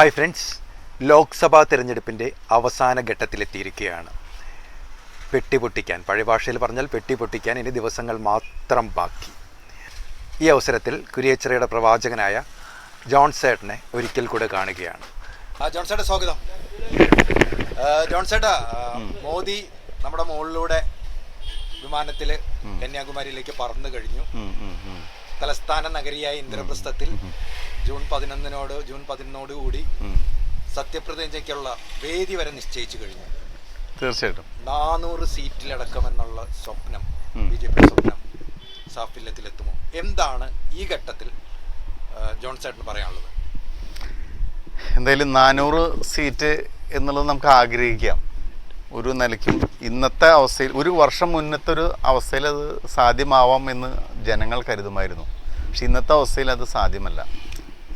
Hi friends Lok Sabha തിരഞ്ഞെടുപ്പിന്റെ അവസാന ഘട്ടത്തിലെത്തിയിരിക്കുകയാണ്. പെട്ടി പൊട്ടിക്കാൻ പഴയ ഭാഷയിൽ പറഞ്ഞാൽ പെട്ടി പൊട്ടിക്കാൻ ഇനി ദിവസങ്ങൾ മാത്രം ബാക്കി. ഈ അവസരത്തിൽ കുരിയച്ചിറയുടെ പ്രവാചകനായ ജോൺ സേട്ടനെ ഒരിക്കൽ കൂടെ കാണുകയാണ്. ജോൺ സേട്ടാ സ്വാഗതം. ജോൺ സേട്ടാ മോദി നമ്മുടെ മുകളിലൂടെ വിമാനത്തിൽ കന്യാകുമാരിയിലേക്ക് പറന്നു കഴിഞ്ഞു. തലസ്ഥാന നഗരിയായ ഇന്ദ്രപ്രസ്ഥത്തിൽ ജൂൺ പതിനൊന്നിനോട് ജൂൺ പതിനൊന്നോട് കൂടി സത്യപ്രതിജ്ഞയ്ക്കുള്ള വേദി വരെ നിശ്ചയിച്ചു കഴിഞ്ഞു. തീർച്ചയായിട്ടും. നാനൂറ് സീറ്റിലടക്കമെന്നുള്ള സ്വപ്നം. ബി ജെ പി സ്വപ്നം സാഫല്യത്തിലെത്തുമോ? എന്താണ് ഈ ഘട്ടത്തിൽ ജോൺ ചേട്ടന് പറയാനുള്ളത്? എന്തായാലും നാനൂറ് സീറ്റ് എന്നുള്ളത് നമുക്ക് ആഗ്രഹിക്കാം. ഒരു നിലയ്ക്കും ഇന്നത്തെ അവസ്ഥയിൽ ഒരു വർഷം മുന്നത്തെ ഒരു അവസ്ഥയിൽ അത് സാധ്യമാവാം എന്ന് ജനങ്ങൾ കരുതുമായിരുന്നു. പക്ഷെ ഇന്നത്തെ അവസ്ഥയിൽ അത് സാധ്യമല്ല.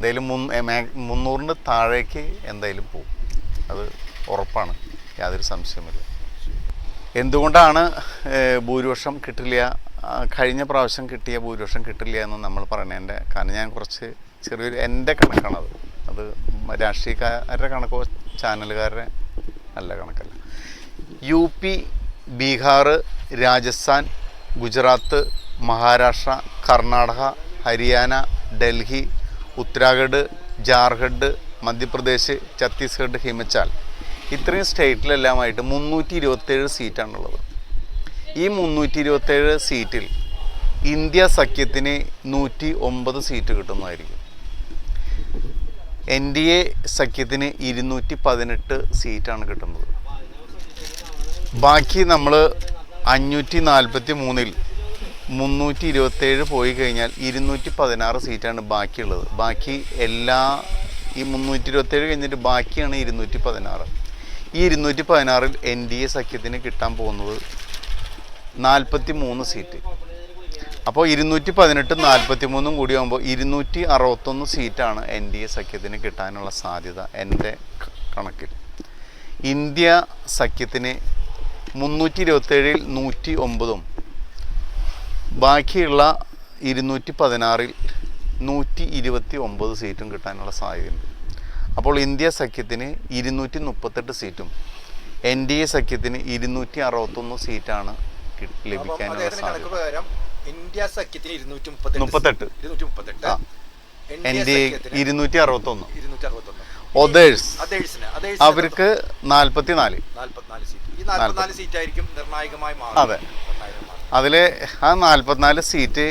എന്തായാലും മുന്നൂറിന് താഴേക്ക് എന്തായാലും പോകും അത് ഉറപ്പാണ്. യാതൊരു സംശയമില്ല എന്തുകൊണ്ടാണ് ഭൂരിപക്ഷം കിട്ടില്ല? കഴിഞ്ഞ പ്രാവശ്യം കിട്ടിയ ഭൂരിപക്ഷം കിട്ടില്ല എന്ന് നമ്മൾ പറയണതിന്റെ കാരണം ഞാൻ കുറച്ച് ചെറിയൊരു എന്റെ കണക്കാണത് അത്. രാഷ്ട്രീയക്കാരുടെ കണക്കോ ചാനലുകാരുടെ അല്ല കണക്കല്ല. യു പി ബീഹാർ രാജസ്ഥാൻ ഗുജറാത്ത് മഹാരാഷ്ട്ര കർണാടക ഹരിയാന ഡൽഹി ഉത്തരാഖണ്ഡ് ജാർഖണ്ഡ് മധ്യപ്രദേശ് ഛത്തീസ്ഗഡ് ഹിമച്ചാൽ ഇത്രയും സ്റ്റേറ്റിലെല്ലാമായിട്ട് മുന്നൂറ്റി ഇരുപത്തേഴ് സീറ്റാണുള്ളത്. ഈ മുന്നൂറ്റി ഇരുപത്തേഴ് സീറ്റിൽ ഇന്ത്യ സഖ്യത്തിന് നൂറ്റി ഒമ്പത് സീറ്റ് കിട്ടുന്നതായിരിക്കും. എൻ ഡി എ സഖ്യത്തിന് ഇരുന്നൂറ്റി പതിനെട്ട് സീറ്റാണ് കിട്ടുന്നത്. ബാക്കി നമ്മൾ അഞ്ഞൂറ്റി നാൽപ്പത്തി മൂന്നിൽ മുന്നൂറ്റി ഇരുപത്തേഴ് പോയി കഴിഞ്ഞാൽ ഇരുന്നൂറ്റി പതിനാറ് സീറ്റാണ് ബാക്കിയുള്ളത്. ബാക്കി എല്ലാ ഈ മുന്നൂറ്റി ഇരുപത്തേഴ് കഴിഞ്ഞിട്ട് ബാക്കിയാണ് ഇരുന്നൂറ്റി പതിനാറ് ഈ ഇരുന്നൂറ്റി പതിനാറിൽ എൻ ഡി എ സഖ്യത്തിന് കിട്ടാൻ പോകുന്നത് നാൽപ്പത്തി മൂന്ന് സീറ്റ്. അപ്പോൾ ഇരുന്നൂറ്റി പതിനെട്ടും നാൽപ്പത്തി മൂന്നും കൂടി ആകുമ്പോൾ ഇരുന്നൂറ്റി അറുപത്തൊന്ന് സീറ്റാണ് എൻ ഡി എ സഖ്യത്തിന് കിട്ടാനുള്ള സാധ്യത എന്റെ കണക്കിൽ. ഇന്ത്യ സഖ്യത്തിന് മുന്നൂറ്റി ഇരുപത്തേഴിൽ നൂറ്റി ഒമ്പതും ബാക്കിയുള്ള ഇരുന്നൂറ്റി പതിനാറിൽ നൂറ്റി ഇരുപത്തി ഒമ്പത് സീറ്റും കിട്ടാനുള്ള സാധ്യതയുണ്ട്. അപ്പോൾ ഇന്ത്യ സഖ്യത്തിന് ഇരുന്നൂറ്റി മുപ്പത്തെട്ട് സീറ്റും എൻ ഡി എ സഖ്യത്തിന് ഇരുന്നൂറ്റി അറുപത്തൊന്ന് സീറ്റാണ് ലഭിക്കാനുള്ള സാധ്യത. ഇന്ത്യ സഖ്യത്തിന് ഇരുന്നൂറ്റി മുപ്പത്തെട്ട്. എൻ ഡി എ ഇരുന്നൂറ്റി അറുപത്തൊന്ന് ഒതേഴ്സ് അവർക്ക് നാൽപ്പത്തി നാല് നാൽപ്പത്തിനാല് സീറ്റ്. ഈ നാൽപ്പത്തിനാല് സീറ്റ് ആയിരിക്കും മാറും അതെ. അതിൽ ആ നാൽപ്പത്തിനാല് സീറ്റ്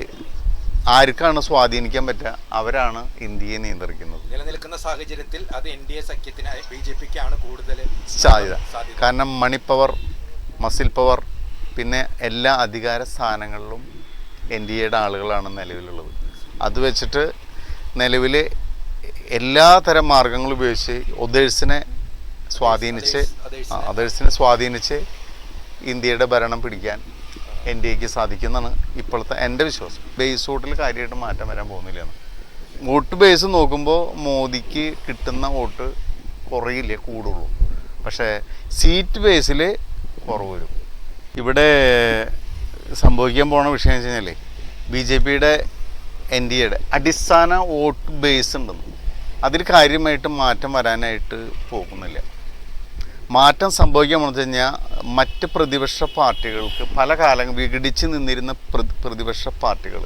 ആർക്കാണ് സ്വാധീനിക്കാൻ പറ്റുക? അവരാണ് ഇന്ത്യയെ നിയന്ത്രിക്കുന്നത്. നിലനിൽക്കുന്ന സാഹചര്യത്തിൽ അത് എൻ ഡി എ സഖ്യത്തിന് ബി ജെ പിക്കാണ് കൂടുതൽ സാധ്യത. കാരണം മണി പവർ മസിൽ പവർ പിന്നെ എല്ലാ അധികാര സ്ഥാനങ്ങളിലും എൻ ഡി എയുടെ ആളുകളാണ് നിലവിലുള്ളത്. അത് വെച്ചിട്ട് നിലവിൽ എല്ലാ തരം മാർഗങ്ങളും ഉപയോഗിച്ച് ഒതേഴ്സിനെ സ്വാധീനിച്ച് അതേഴ്സിനെ സ്വാധീനിച്ച് ഇന്ത്യയുടെ ഭരണം പിടിക്കാൻ എൻ ഡി എക്ക് സാധിക്കുന്നതാണ് ഇപ്പോഴത്തെ എന്റെ വിശ്വാസം. ബേസ് വോട്ടിൽ കാര്യമായിട്ട് മാറ്റം വരാൻ പോകുന്നില്ലെന്ന്. വോട്ട് ബേസ് നോക്കുമ്പോൾ മോദിക്ക് കിട്ടുന്ന വോട്ട് കുറയില്ലേ? കൂടുള്ളൂ. പക്ഷേ സീറ്റ് ബേസിൽ കുറവ് വരും. ഇവിടെ സംഭവിക്കാൻ പോണ വിഷയം വെച്ച് കഴിഞ്ഞാൽ ബി ജെ പിയുടെ എൻ ഡി എയുടെ അടിസ്ഥാന വോട്ട് ബേസ് ഉണ്ടെന്ന്. അതിൽ കാര്യമായിട്ട് മാറ്റം വരാനായിട്ട് പോകുന്നില്ല. മാറ്റം സംഭവിക്കാൻ വെച്ച് കഴിഞ്ഞാൽ മറ്റ് പ്രതിപക്ഷ പാർട്ടികൾക്ക് പല കാലം വിഘടിച്ച് നിന്നിരുന്ന പ്രതിപക്ഷ പാർട്ടികൾ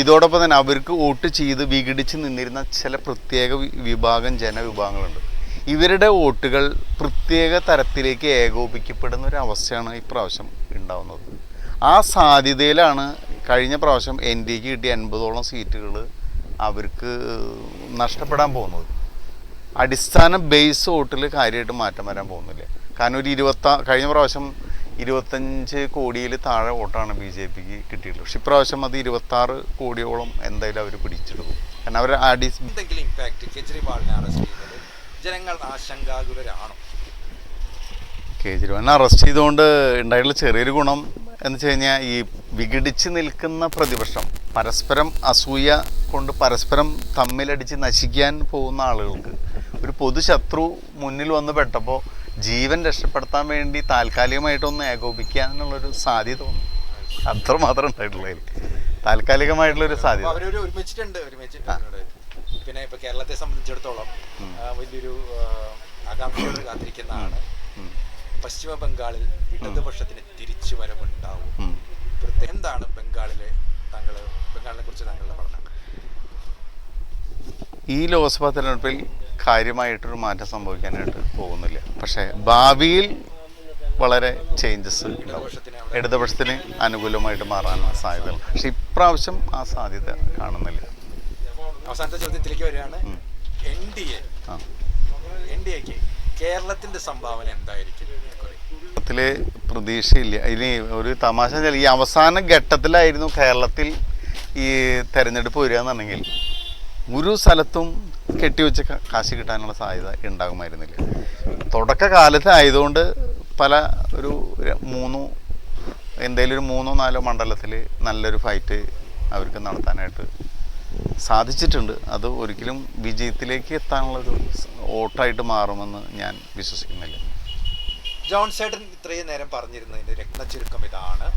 ഇതോടൊപ്പം തന്നെ അവർക്ക് വോട്ട് ചെയ്ത് വിഘടിച്ച് നിന്നിരുന്ന ചില പ്രത്യേക വിഭാഗം ജനവിഭാഗങ്ങളുണ്ട്. ഇവരുടെ വോട്ടുകൾ പ്രത്യേക തരത്തിലേക്ക് ഏകോപിക്കപ്പെടുന്ന ഒരു അവസ്ഥയാണ് ഇപ്രാവശ്യം ഉണ്ടാവുന്നത്. ആ സാധ്യതയിലാണ് കഴിഞ്ഞ പ്രാവശ്യം എൻ ഡി എക്ക് കിട്ടിയ എൺപതോളം സീറ്റുകൾ അവർക്ക് നഷ്ടപ്പെടാൻ പോകുന്നത്. അടിസ്ഥാന ബേസ് വോട്ടിൽ കാര്യമായിട്ട് മാറ്റം വരാൻ പോകുന്നില്ല. കാരണം ഒരു ഇരുപത്ത കഴിഞ്ഞ പ്രാവശ്യം ഇരുപത്തഞ്ച് കോടിയിൽ താഴെ വോട്ടാണ് ബി ജെ പിക്ക് കിട്ടിയിട്ടുള്ളത്. പക്ഷെ ഇപ്രാവശ്യം അത് ഇരുപത്താറ് കോടിയോളം എന്തായാലും അവർ പിടിച്ചെടുക്കും കാരണം അവർ ആഡീസ് എന്തെങ്കിലും ഇമ്പാക്ട് കെജ്രിവാളിനെ അറസ്റ്റ് ചെയ്തത് ജനങ്ങൾ ആശങ്കാകുലരാണോ? കേജ്രിവാളിനെ അറസ്റ്റ് ചെയ്തുകൊണ്ട് ഉണ്ടായിട്ടുള്ള ചെറിയൊരു ഗുണം എന്ന് വെച്ച് കഴിഞ്ഞാൽ ഈ വിഘടിച്ച് നിൽക്കുന്ന പ്രതിപക്ഷം പരസ്പരം അസൂയ കൊണ്ട് പരസ്പരം തമ്മിലടിച്ച് നശിക്കാൻ പോകുന്ന ആളുകൾക്ക് ഒരു പൊതുശത്രു മുന്നിൽ വന്ന് പെട്ടപ്പോൾ ജീവൻ രക്ഷപ്പെടുത്താൻ വേണ്ടി താൽക്കാലികമായിട്ടൊന്ന് ഏകോപിക്കാനുള്ളൊരു സാധ്യത വന്നു അത്ര മാത്രം ഉണ്ടായിട്ടുള്ള താൽക്കാലികമായിട്ടുള്ളൊരു സാധ്യത. ഒരുമിച്ചിട്ടുണ്ട് ഒരുമിച്ചിട്ടുണ്ട് ഒരുമിച്ച് പിന്നെ ഇപ്പൊ കേരളത്തെ സംബന്ധിച്ചിടത്തോളം വലിയൊരു ആകാംക്ഷയോട് കാത്തിരിക്കുന്നതാണ്. പശ്ചിമ ബംഗാളിൽ ഇടതുപക്ഷത്തിന് തിരിച്ചു വരവുണ്ടാവും. എന്താണ് ബംഗാളിലെ താങ്കൾ ബംഗാളിനെ കുറിച്ച് താങ്കളുടെ പഠനം? ഈ ലോക്സഭാ തെരഞ്ഞെടുപ്പിൽ കാര്യമായിട്ടൊരു മാറ്റം സംഭവിക്കാനായിട്ട് പോകുന്നില്ല. പക്ഷേ ഭാവിയിൽ വളരെ ചേഞ്ചസ് ഉണ്ടാവും. ഇടതുപക്ഷത്തിന് അനുകൂലമായിട്ട് മാറാനുള്ള സാധ്യത പക്ഷെ ഇപ്രാവശ്യം ആ സാധ്യത കാണുന്നില്ല. അവസാനത്തെ ചോദ്യത്തിലേക്ക് വരികയാണ്. N D A N D എക്ക് കേരളത്തിന്റെ സംഭാവന എന്തായിരിക്കും? കേരളത്തിൽ പ്രതീക്ഷയില്ല. ഇനി ഒരു തമാശ ഈ അവസാന ഘട്ടത്തിലായിരുന്നു കേരളത്തിൽ ഈ തെരഞ്ഞെടുപ്പ് വരിക എന്നുണ്ടെങ്കിൽ. ഒരു സ്ഥലത്തും കെട്ടിവെച്ച് കാശ് കിട്ടാനുള്ള സാധ്യത ഉണ്ടാകുമായിരുന്നില്ല. തുടക്കകാലത്ത് ആയതുകൊണ്ട് പല ഒരു മൂന്നോ എന്തെങ്കിലും ഒരു മൂന്നോ നാലോ മണ്ഡലത്തിൽ നല്ലൊരു ഫൈറ്റ് അവർക്ക് നടത്താനായിട്ട് സാധിച്ചിട്ടുണ്ട്. അത് ഒരിക്കലും വിജയത്തിലേക്ക് എത്താനുള്ളൊരു ഓട്ടായിട്ട് മാറുമെന്ന് ഞാൻ വിശ്വസിക്കുന്നില്ല. ജോൺ ഇത്രയും നേരം പറഞ്ഞിരുന്നതിന്റെ രത്നചുരുക്കം ഇതാണ്.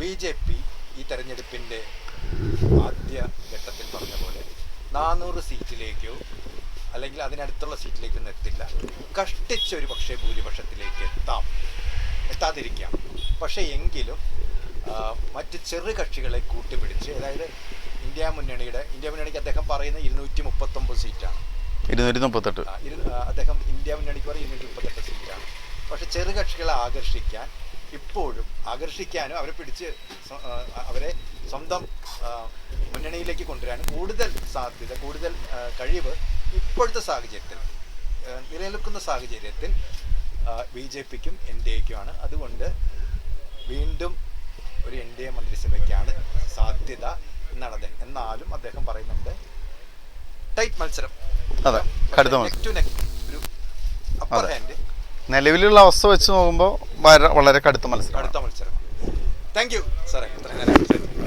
ബി ജെ പി ഈ തെരഞ്ഞെടുപ്പിന്റെ ആദ്യ ഘട്ടത്തിൽ പറഞ്ഞ പോലെ നാനൂറ് സീറ്റിലേക്കോ അല്ലെങ്കിൽ അതിനടുത്തുള്ള സീറ്റിലേക്കൊന്നും എത്തില്ല. കഷ്ടിച്ച് ഒരു പക്ഷേ ഭൂരിപക്ഷത്തിലേക്ക് എത്താം. എത്താതിരിക്കാം. പക്ഷേ എങ്കിലും മറ്റ് ചെറു കക്ഷികളെ കൂട്ടിപ്പിടിച്ച് അതായത് ഇന്ത്യ മുന്നണിയുടെ ഇന്ത്യ മുന്നണിക്ക് അദ്ദേഹം പറയുന്ന ഇരുന്നൂറ്റി മുപ്പത്തൊമ്പത് സീറ്റാണ് ഇരുന്നൂറ്റി മുപ്പത്തെട്ട് അദ്ദേഹം ഇന്ത്യ മുന്നണിക്ക് പറയും ഇരുന്നൂറ്റി മുപ്പത്തെട്ട് സീറ്റാണ്. പക്ഷെ ചെറുകക്ഷികളെ ആകർഷിക്കാൻ ഇപ്പോഴും ആകർഷിക്കാനും അവരെ പിടിച്ച് അവരെ സ്വന്തം മുന്നണിയിലേക്ക് കൊണ്ടുവരാനും കൂടുതൽ സാധ്യത കൂടുതൽ കഴിവ് ഇപ്പോഴത്തെ സാഹചര്യത്തിൽ നിലനിൽക്കുന്ന സാഹചര്യത്തിൽ ബി ജെ പിക്കും എൻ ഡി എക്കുമാണ്. അതുകൊണ്ട് വീണ്ടും ഒരു എൻ ഡി എ മന്ത്രിസഭയ്ക്കാണ് സാധ്യത എന്നാണ് എന്നാലും അദ്ദേഹം പറയുന്നുണ്ട് ടൈറ്റ് മത്സരം. അതെ കടുത്ത ഒരു അപ്പർ ഹാൻഡ് നിലവിലുള്ള അവസ്ഥ വെച്ച് നോക്കുമ്പോൾ വളരെ കടുത്ത മത്സരം അടുത്ത മത്സരം. താങ്ക് യു സാറേ